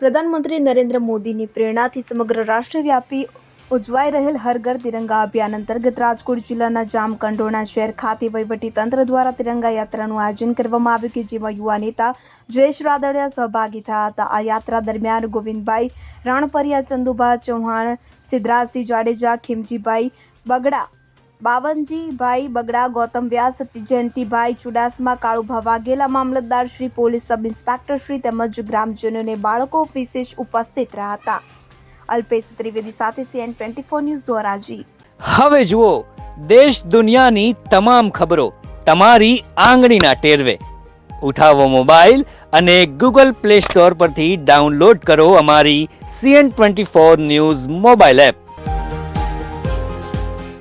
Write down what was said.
પ્રધાનમંત્રી નરેન્દ્ર મોદીની પ્રેરણાથી સમગ્ર રાષ્ટ્રવ્યાપી ઉજવાઈ રહેલ હર ઘર તિરંગા અભિયાન અંતર્ગત રાજકોટ જિલ્લાના જામકંડોરણા શહેર ખાતે તંત્ર દ્વારા તિરંગા યાત્રાનું આયોજન કરવામાં આવ્યું કે જેમાં યુવા નેતા જયેશ રાદડિયા સહભાગી થયા હતા. આ યાત્રા દરમિયાન ગોવિંદભાઈ રાણપરિયા, ચંદુભા ચૌહાણ, સિદ્ધરાજસિંહ જાડેજા, ખીમજીભાઈ બગડા બાવનજીભાઈ બગડા, ગૌતમ વ્યાસ, જયંતિભાઈ ચુડાસમા કાળુભા વાઘેલા મામલતદાર Shri, police sub inspector Shri તેમજ ગ્રામજનોને બાળકો વિશેષ ઉપસ્થિત રહ્યા હતા. અલ્પેશ ત્રિવેદી સાથે CN twenty four news Dhoraji. હવે જુઓ, દેશ દુનિયાની તમામ ખબરો તમારી આંગળીના ટેરવે. ઉઠાવો મોબાઈલ અને ગૂગલ પ્લે સ્ટોર પરથી ડાઉનલોડ કરો અમારી CN twenty four news mobile app.